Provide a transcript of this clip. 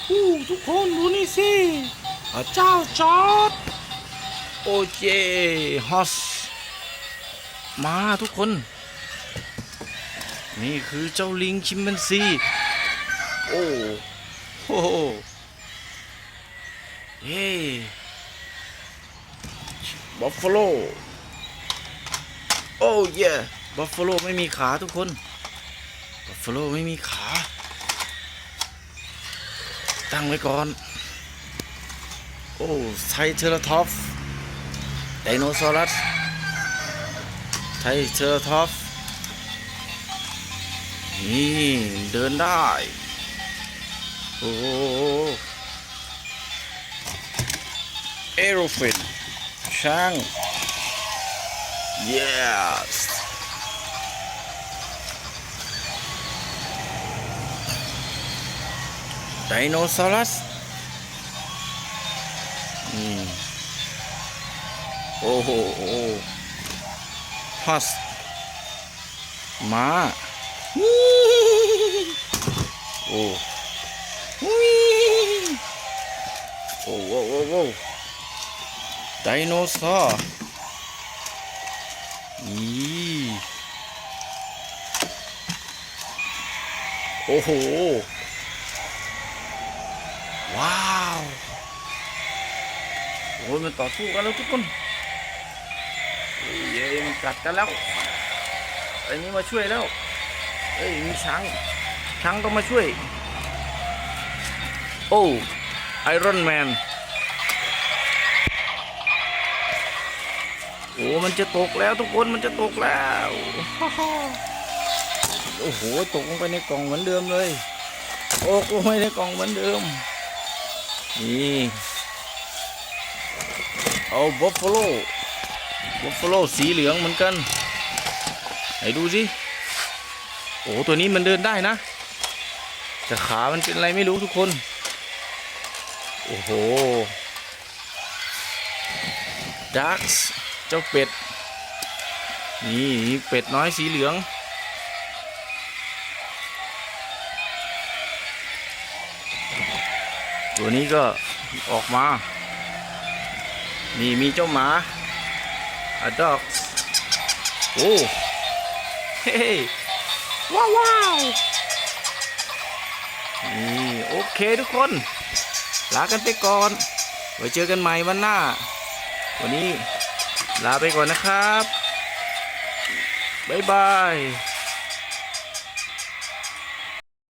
โหทุกคนดูนี่สิเจ้าจอดโอเจฮอส มาทุกคน นี่คือเจ้าลิงชิมแปนซี โอ้โหเฮ้บัฟฟาโลโอ้เย่บัฟฟาโลไม่มีขาทุกคนบัฟฟาโลไม่มีขา ตั้งไว้ก่อน โอ้ไทเทอร์ทอฟไดโนเสารัสไทเทอร์ทอฟนี่เดินได้ โอ้เอโรฟินช่าง yes ดโนเสารัสอืมโอ้โหฮัสม้าโอ้โอ้โอ้โอ้โอ้โอ้ไดโนเสาร์นี่โอ้โห ว้าวโอ้ยมันต่อสู้กันแล้วทุกคนเฮ้ยเย้มันกัดกันแล้วไอ้นี่มาช่วยแล้วเอ้ยมีช้างช้างต้องมาช่วย โอ้ไอรอนแมนโอ้มันจะตกแล้วทุกคนมันจะตกแล้วโอ้โหตกลงไปในกล่องเหมือนเดิมเลยตกลงไปในกล่องเหมือนเดิม นี่เอาบัฟฟาโลบัฟฟาโลสีเหลืองเหมือนกันไหนดูสิโอ้ตัวนี้มันเดินได้นะ แต่ขามันเป็นอะไรไม่รู้ทุกคน โอ้โหดักส์เจ้าเป็ด นี่เป็ดน้อยสีเหลือง ตัวนี้ก็ออกมา นี่มีเจ้าหมาอะดอก โอ้เฮ้ว้าวว้าวนี่โอเคทุกคน ลากันไปก่อน ไว้เจอกันใหม่วันหน้า วันนี้ลาไปก่อนนะครับ บ๊ายบาย